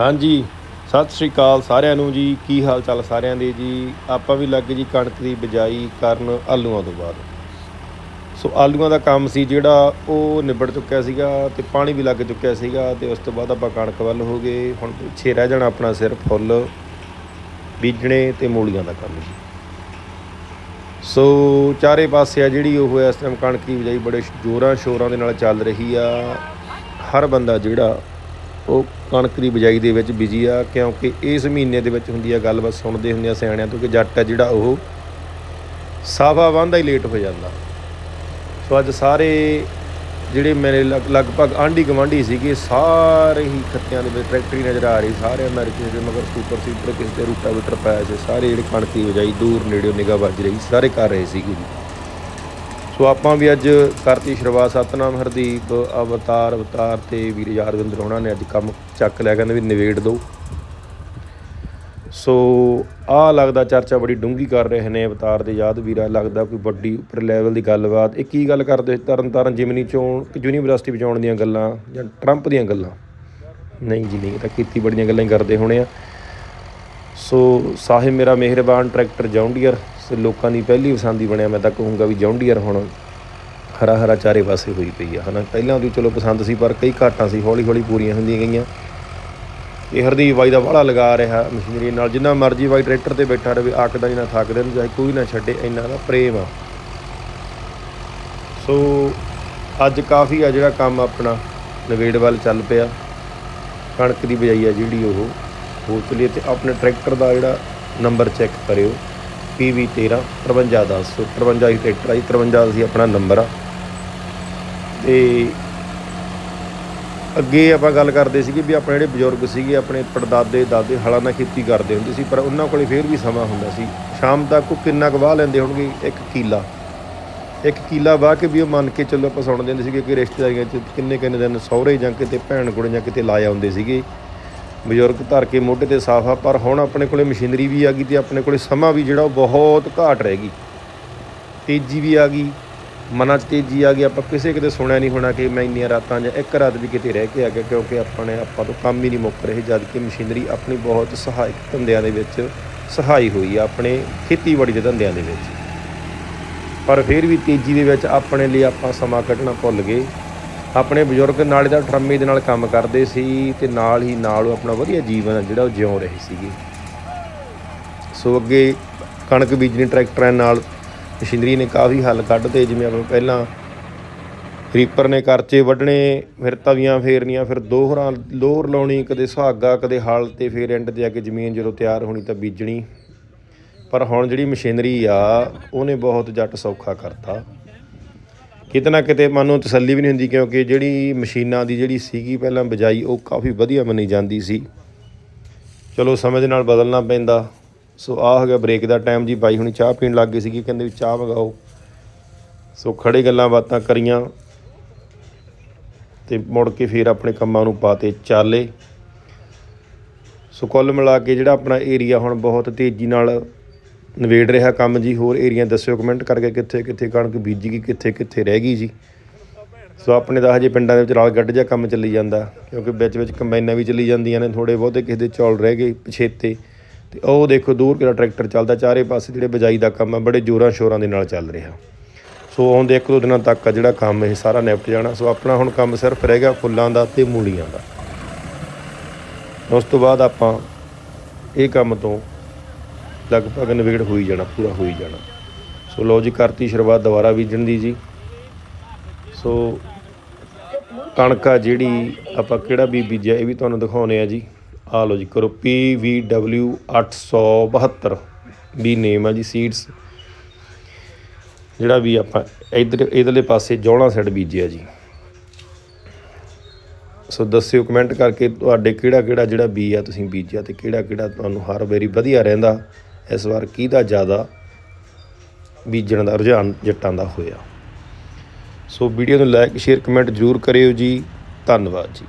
ਹਾਂਜੀ, ਸਤਿ ਸ੍ਰੀ ਅਕਾਲ ਸਾਰਿਆਂ ਨੂੰ ਜੀ। ਕੀ ਹਾਲ ਚਾਲ ਸਾਰਿਆਂ ਦੇ ਜੀ? ਆਪਾਂ ਵੀ ਲੱਗ ਜੀ ਕਣਕ ਦੀ ਬਿਜਾਈ ਕਰਨ ਆਲੂਆਂ ਤੋਂ ਬਾਅਦ। ਸੋ ਆਲੂਆਂ ਦਾ ਕੰਮ ਸੀ ਜਿਹੜਾ ਉਹ ਨਿਬੜ ਚੁੱਕਿਆ ਸੀਗਾ ਤੇ ਪਾਣੀ ਵੀ ਲੱਗ ਚੁੱਕਿਆ ਸੀਗਾ ਤੇ ਉਸ ਤੋਂ ਬਾਅਦ ਆਪਾਂ ਕਣਕ ਵੱਲ ਹੋ ਗਏ। ਹੁਣ ਪਿੱਛੇ ਰਹਿ ਜਾਣਾ ਆਪਣਾ ਸਿਰ ਫੁੱਲ, ਬੀਜਣੇ ਤੇ ਮੂਲੀਆਂ ਦਾ ਕੰਮ ਜੀ। ਸੋ ਚਾਰੇ ਪਾਸੇ ਆ ਜਿਹੜੀ ਉਹ ਇਸ ਟਾਈਮ ਕਣਕ ਦੀ ਬਿਜਾਈ ਬੜੇ ਜੋਰਾਂ ਸ਼ੋਰਾਂ ਦੇ ਨਾਲ ਚੱਲ ਰਹੀ ਆ। ਹਰ ਬੰਦਾ ਜਿਹੜਾ ਉਹ ਕਣਕ ਦੀ ਬਿਜਾਈ ਦੇ ਵਿੱਚ ਬਿਜ਼ੀ ਆ, ਕਿਉਂਕਿ ਇਸ ਮਹੀਨੇ ਦੇ ਵਿੱਚ ਹੁੰਦੀ ਆ ਗੱਲਬਾਤ ਸੁਣਦੇ ਹੁੰਦੇ ਆ ਸਿਆਣਿਆਂ ਤੋਂ ਕਿ ਜੱਟ ਆ ਜਿਹੜਾ ਉਹ ਸਾਫਾ ਵਾਂਦਾ ਹੀ ਲੇਟ ਹੋ ਜਾਂਦਾ। ਸੋ ਅੱਜ ਸਾਰੇ ਜਿਹੜੇ ਮੇਰੇ ਲਗ- ਲਗਭਗ ਆਂਢੀ ਗਵਾਂਢੀ ਸੀਗੇ, ਸਾਰੇ ਹੀ ਖੱਤਿਆਂ ਦੇ ਵਿੱਚ ਟਰੈਕਟਰੀ ਨਜ਼ਰ ਆ ਰਹੀ, ਸਾਰੇ ਅਮਰੀਕਨ ਦੇ ਮਗਰ ਸੁਪਰ ਸੀਡਰ, ਕਿਸੇ ਦੇ ਰੂਟਾਵੀਟਰ ਪਾਇਆ ਸੀ, ਸਾਰੇ ਜਿਹੜੇ ਕਣਕ ਦੀ ਬਿਜਾਈ ਦੂਰ ਨੇੜੇ ਨਿਗਾਹ ਵੱਜ ਰਹੀ, ਸਾਰੇ ਕਰ ਰਹੇ ਸੀਗੇ ਜੀ। ਸੋ ਆਪਾਂ ਵੀ ਅੱਜ ਕਰਤੀ ਸ਼ੁਰੂਆਤ ਸਤਨਾਮ ਹਰਦੀਪ, ਅਵਤਾਰ ਅਵਤਾਰ ਤੇ ਵੀਰ ਯਾਦਵਿੰਦਰ ਉਹਨਾਂ ਨੇ ਅੱਜ ਕੰਮ ਚੱਕ ਲਿਆ, ਕਹਿੰਦੇ ਵੀ ਨਿਵੇੜ ਦਿਓ। ਸੋ ਆਹ ਲੱਗਦਾ ਚਰਚਾ ਬੜੀ ਡੂੰਗੀ ਕਰ ਰਹੇ ਨੇ ਅਵਤਾਰ ਦੇ ਯਾਦ ਵੀਰਾ, ਲੱਗਦਾ ਕੋਈ ਵੱਡੀ ਉੱਪਰ ਲੈਵਲ ਦੀ ਗੱਲਬਾਤ। ਇਹ ਕੀ ਗੱਲ ਕਰਦੇ ਤਰਨ ਤਾਰਨ ਜਿਮਨੀ ਚੋਣ ਯੂਨੀਵਰਸਿਟੀ ਬਚਾਉਣ ਦੀਆਂ ਗੱਲਾਂ ਜਾਂ ਟਰੰਪ ਦੀਆਂ ਗੱਲਾਂ? ਨਹੀਂ ਜੀ, ਨਹੀਂ ਤਾਂ ਕੀਤੀ ਬੜੀਆਂ ਗੱਲਾਂ ਹੀ ਕਰਦੇ ਹੋਣੇ ਆ। ਸੋ ਸਾਹਿਬ, ਮੇਰਾ ਮਿਹਰਬਾਨ ਟਰੈਕਟਰ ਜੌਂਡੀਅਰ। ਸੋ ਲੋਕਾਂ ਦੀ ਪਹਿਲੀ ਪਸੰਦ ਹੀ ਬਣਿਆ। ਮੈਂ ਤਾਂ ਕਹੂੰਗਾ ਵੀ ਜੌਂਡੀਅਰ ਹੁਣ ਹਰਾ ਹਰਾ ਚਾਰੇ ਪਾਸੇ ਹੋਈ ਪਈ ਆ। ਹਨਾ, ਪਹਿਲਾਂ ਵੀ ਚਲੋ ਪਸੰਦ ਸੀ, ਪਰ ਕਈ ਘਾਟਾਂ ਸੀ ਹੌਲੀ ਹੌਲੀ ਪੂਰੀਆਂ ਹੁੰਦੀਆਂ ਗਈਆਂ। ਇਹ ਹਰਦੀਪ ਬਾਈ ਦਾ ਵਾਲਾ ਲਗਾ ਰਿਹਾ ਮਸ਼ੀਨਰੀ ਨਾਲ। ਜਿੰਨਾ ਮਰਜ਼ੀ ਬਾਈ ਟਰੈਕਟਰ ਤੇ ਬੈਠਾ ਰਹੇ ਆਕਦਾ ਨਹੀਂ ਨਾ ਥੱਕਦਾ ਨਹੀਂ ਚਾਹੇ ਕੋਈ ਨਾ ਛੱਡੇ, ਇੰਨਾ ਦਾ ਪ੍ਰੇਮ ਆ। ਸੋ, ਅੱਜ ਕਾਫੀ ਆ ਜਿਹੜਾ ਕੰਮ ਆਪਣਾ, ਨਵੇੜ ਵੱਲ ਚੱਲ ਪਿਆ। ਕਣਕ ਦੀ ਬਜਾਈ ਆ ਜਿਹੜੀ ਉਹ, ਹੋ ਚਲੀ ਤੇ ਆਪਣੇ ਟਰੈਕਟਰ ਦਾ ਜਿਹੜਾ ਨੰਬਰ ਚੈੱਕ ਕਰਿਓ। PV 13 5310 ਸੋ 53 ਹੀ ਟਰੈਕਟਰ ਆ ਜੀ 53 ਸੀ ਆਪਣਾ ਨੰਬਰ ਆ। ਤੇ ਅੱਗੇ ਆਪਾਂ ਗੱਲ ਕਰਦੇ ਸੀਗੇ ਵੀ ਆਪਣੇ ਜਿਹੜੇ ਬਜ਼ੁਰਗ ਸੀਗੇ, ਆਪਣੇ ਪੜਦਾਦੇ, ਦਾਦੇ ਹਲਾਂ ਨਾਲ ਖੇਤੀ ਕਰਦੇ ਹੁੰਦੇ ਸੀ, ਪਰ ਉਹਨਾਂ ਕੋਲੇ ਫੇਰ ਵੀ ਸਮਾਂ ਹੁੰਦਾ ਸੀ। ਸ਼ਾਮ ਤੱਕ ਉਹ ਕਿੰਨਾ ਕੁ ਵਾਹ ਲੈਂਦੇ ਹੋਣਗੇ? ਇੱਕ ਕੀਲਾ। ਇੱਕ ਕਿਲਾ ਵਾਹ ਕੇ ਵੀ ਉਹ ਮੰਨ ਕੇ ਚੱਲੋ ਆਪਾਂ ਸੁਣਦੇ ਹੁੰਦੇ ਸੀਗੇ ਕਿ ਰਿਸ਼ਤੇਦਾਰੀਆਂ 'ਚ ਕਿੰਨੇ ਕਿੰਨੇ ਦਿਨ ਸਹੁਰੇ ਜਾਂ ਕਿਤੇ ਭੈਣ ਕੋਲ ਜਾਂ ਕਿਤੇ ਲਾਏ ਹੁੰਦੇ ਸੀਗੇ। ਬਜ਼ੁਰਗ ਧਰ ਕੇ ਮੋਢੇ ਤੇ ਸਾਫਾ ਪਰ ਹੁਣ ਆਪਣੇ ਕੋਲੇ ਮਸ਼ੀਨਰੀ ਵੀ ਆ ਗਈ ਤੇ ਆਪਣੇ ਕੋਲੇ ਸਮਾਂ ਵੀ ਜਿਹੜਾ ਉਹ ਬਹੁਤ ਘਾਟ ਰਹਿ ਗਈ। ਤੇਜ਼ੀ ਵੀ ਆ ਗਈ, ਮਨਾਂ 'ਚ ਤੇਜ਼ੀ ਆ ਗਈ। ਆਪਾਂ ਕਿਸੇ ਕਿਤੇ ਸੁਣਿਆ ਨਹੀਂ ਹੋਣਾ ਕਿ ਮੈਂ ਇੰਨੀਆਂ ਰਾਤਾਂ ਜਾਂ ਇੱਕ ਰਾਤ ਵੀ ਕਿਤੇ ਰਹਿ ਕੇ ਆ ਗਿਆ, ਕਿਉਂਕਿ ਆਪਾਂ ਨੇ ਆਪਾਂ ਤੋਂ ਕੰਮ ਹੀ ਨਹੀਂ ਮੁੱਕ ਰਹੇ ਜਦ ਕਿ ਮਸ਼ੀਨਰੀ ਆਪਣੀ ਬਹੁਤ ਸਹਾਇਕ ਧੰਦਿਆਂ ਦੇ ਵਿੱਚ ਸਹਾਈ ਹੋਈ ਆ, ਆਪਣੇ ਖੇਤੀਬਾੜੀ ਦੇ ਧੰਦਿਆਂ ਦੇ ਵਿੱਚ। ਪਰ ਫਿਰ ਵੀ ਤੇਜ਼ੀ ਦੇ ਵਿੱਚ ਆਪਣੇ ਲਈ ਆਪਾਂ ਸਮਾਂ ਕੱਢਣਾ ਭੁੱਲ ਗਏ। ਆਪਣੇ ਬਜ਼ੁਰਗ ਨਾਲੇ ਦਾ ਟਰਮੇ ਦੇ ਨਾਲ ਕੰਮ ਕਰਦੇ ਸੀ ਤੇ ਨਾਲ ਹੀ ਨਾਲ ਉਹ ਆਪਣਾ ਵਧੀਆ ਜੀਵਨ ਜਿਹੜਾ ਉਹ ਜਿਉਂ ਰਹੇ ਸੀਗੇ। ਸੋ ਅੱਗੇ ਕਣਕ ਬੀਜਣੀ ਟਰੈਕਟਰਾਂ ਨਾਲ ਮਸ਼ੀਨਰੀ ਨੇ ਕਾਫੀ ਹੱਲ ਕੱਢਦੇ ਜਿਵੇਂ ਆਪਾਂ ਪਹਿਲਾਂ ਰੀਪਰ ਨੇ ਕਰਚੇ ਵੱਢਣੇ, ਫਿਰ ਤਵੀਆਂ ਫੇਰਨੀਆਂ, ਫਿਰ ਦੋਹਰਾਂ ਲੋਹਰ ਲਾਉਣੀ, ਕਦੇ ਸੁਹਾਗਾ, ਕਦੇ ਹਲ ਤੇ ਫਿਰ ਐਂਡ ਤੇ ਆ ਕੇ ਜ਼ਮੀਨ ਜਦੋਂ ਤਿਆਰ ਹੋਣੀ ਤਾਂ ਬੀਜਣੀ। ਪਰ ਹੁਣ ਜਿਹੜੀ ਮਸ਼ੀਨਰੀ ਆ, ਉਹਨੇ ਬਹੁਤ ਜੱਟ ਸੌਖਾ ਕਰਤਾ। ਕਿਤੇ ਨਾ ਕਿਤੇ ਮਨ ਨੂੰ ਤਸੱਲੀ ਵੀ ਨਹੀਂ ਹੁੰਦੀ ਕਿਉਂਕਿ ਜਿਹੜੀ ਮਸ਼ੀਨਾਂ ਦੀ ਜਿਹੜੀ ਸੀਗੀ ਪਹਿਲਾਂ ਬਜਾਈ, ਉਹ ਕਾਫੀ ਵਧੀਆ ਮੰਨੀ ਜਾਂਦੀ ਸੀ। ਚਲੋ ਸਮੇਂ ਦੇ ਨਾਲ ਬਦਲਣਾ ਪੈਂਦਾ। ਸੋ ਆਹ ਹੋ ਗਿਆ ਬ੍ਰੇਕ ਦਾ ਟਾਈਮ ਜੀ। ਬਾਈ ਹੁਣੀ ਚਾਹ ਪੀਣ ਲੱਗ ਗਏ ਸੀਗੇ, ਕਹਿੰਦੇ ਵੀ ਚਾਹ ਮੰਗਾਓ। ਸੋ ਖੜੇ ਗੱਲਾਂ ਬਾਤਾਂ ਕਰੀਆਂ ਤੇ ਮੁੜ ਕੇ ਫਿਰ ਆਪਣੇ ਕੰਮਾਂ ਨੂੰ ਪਾਤੇ ਚਾਲੇ। ਸੋ ਕੁੱਲ ਮਿਲਾ ਕੇ ਜਿਹੜਾ ਆਪਣਾ ਏਰੀਆ ਹੁਣ ਬਹੁਤ ਤੇਜ਼ੀ ਨਾਲ ਨਵੇੜ ਰਿਹਾ ਕੰਮ ਜੀ, ਹੋਰ ਏਰੀਆ ਦੱਸਿਓ ਕਮੈਂਟ ਕਰਕੇ ਕਿੱਥੇ ਕਿੱਥੇ ਕਣਕ ਬੀਜੀ ਗਈ, ਕਿੱਥੇ ਕਿੱਥੇ ਰਹਿ ਗਈ ਜੀ। ਸੋ ਆਪਣੇ ਦਾ ਹਜੇ ਪਿੰਡਾਂ ਦੇ ਵਿੱਚ ਰਲ ਗੱਡ ਜਿਹਾ ਕੰਮ ਚੱਲੀ ਜਾਂਦਾ, ਕਿਉਂਕਿ ਵਿੱਚ ਵਿੱਚ ਕੰਬਾਈਨਾਂ ਵੀ ਚੱਲੀ ਜਾਂਦੀਆਂ ਨੇ ਥੋੜੇ ਬਹੁਤੇ ਕਿਸੇ ਦੇ ਚੌਲ ਰਹਿ ਗਏ ਪਛੇਤੇ। ਤੇ ਉਹ ਦੇਖੋ ਦੂਰ ਕਿਹੜਾ ਟਰੈਕਟਰ ਚੱਲਦਾ, ਚਾਰੇ ਪਾਸੇ ਜਿਹੜੇ ਬਜਾਈ ਦਾ ਕੰਮ ਆ, ਬੜੇ ਜ਼ੋਰਾਂ ਸ਼ੋਰਾਂ ਦੇ ਨਾਲ ਚੱਲ ਰਿਹਾ। ਸੋ ਆਉਂਦੇ ਇੱਕ ਦੋ ਦਿਨਾਂ ਤੱਕ ਆ ਜਿਹੜਾ ਕੰਮ, ਇਹ ਸਾਰਾ ਨਿਪਟ ਜਾਣਾ। ਸੋ ਆਪਣਾ ਹੁਣ ਕੰਮ ਸਿਰਫ ਰਹਿ ਗਿਆ ਫੁੱਲਾਂ ਦਾ ਤੇ ਮੂਲੀਆਂ ਦਾ। ਉਸ ਤੋਂ ਬਾਅਦ ਆਪਾਂ ਇਹ ਕੰਮ ਤੋਂ ਲਗਭਗ ਨਿਬੇੜ ਹੋਈ ਜਾਣਾ, ਪੂਰਾ ਹੋਈ ਜਾਣਾ। ਸੋ ਲੋ ਜੀ, ਕਰਤੀ ਸ਼ੁਰੂਆਤ ਦੁਬਾਰਾ ਬੀਜਣ ਦੀ ਜੀ। ਸੋ ਕਣਕਾ ਜਿਹੜੀ ਆਪਾਂ ਕਿਹੜਾ ਵੀ ਬੀਜਿਆ, ਇਹ ਵੀ ਤੁਹਾਨੂੰ ਦਿਖਾਉਨੇ ਆ ਜੀ। ਆ ਲੋ ਜੀ, ਕਰੋ PVW 872 ਵੀ ਨੇਮ ਆ ਜੀ ਸੀਡਸ ਜਿਹੜਾ ਵੀ ਆਪਾਂ ਇਧਰ, ਇਧਰਲੇ ਪਾਸੇ ਜੌਣਾ ਸਾਈਡ ਬੀਜਿਆ ਜੀ। ਸੋ ਦੱਸਿਓ ਕਮੈਂਟ ਕਰਕੇ ਤੁਹਾਡੇ ਕਿਹੜਾ ਕਿਹੜਾ ਜਿਹੜਾ ਬੀ ਆ ਤੁਸੀਂ ਬੀਜਿਆ ਤੇ ਕਿਹੜਾ ਕਿਹੜਾ ਤੁਹਾਨੂੰ ਹਰ ਵਾਰੀ ਵਧੀਆ ਰਹਿੰਦਾ। ਇਸ ਵਾਰ ਕਿਹਦਾ ਜ਼ਿਆਦਾ ਬੀਜਣ ਦਾ, ਰੁਝਾਨ ਜੱਟਾਂ ਦਾ ਹੋਇਆ। ਸੋ ਵੀਡੀਓ ਨੂੰ ਲਾਈਕ ਸ਼ੇਅਰ ਕਮੈਂਟ ਜ਼ਰੂਰ ਕਰਿਓ ਜੀ। ਧੰਨਵਾਦ ਜੀ।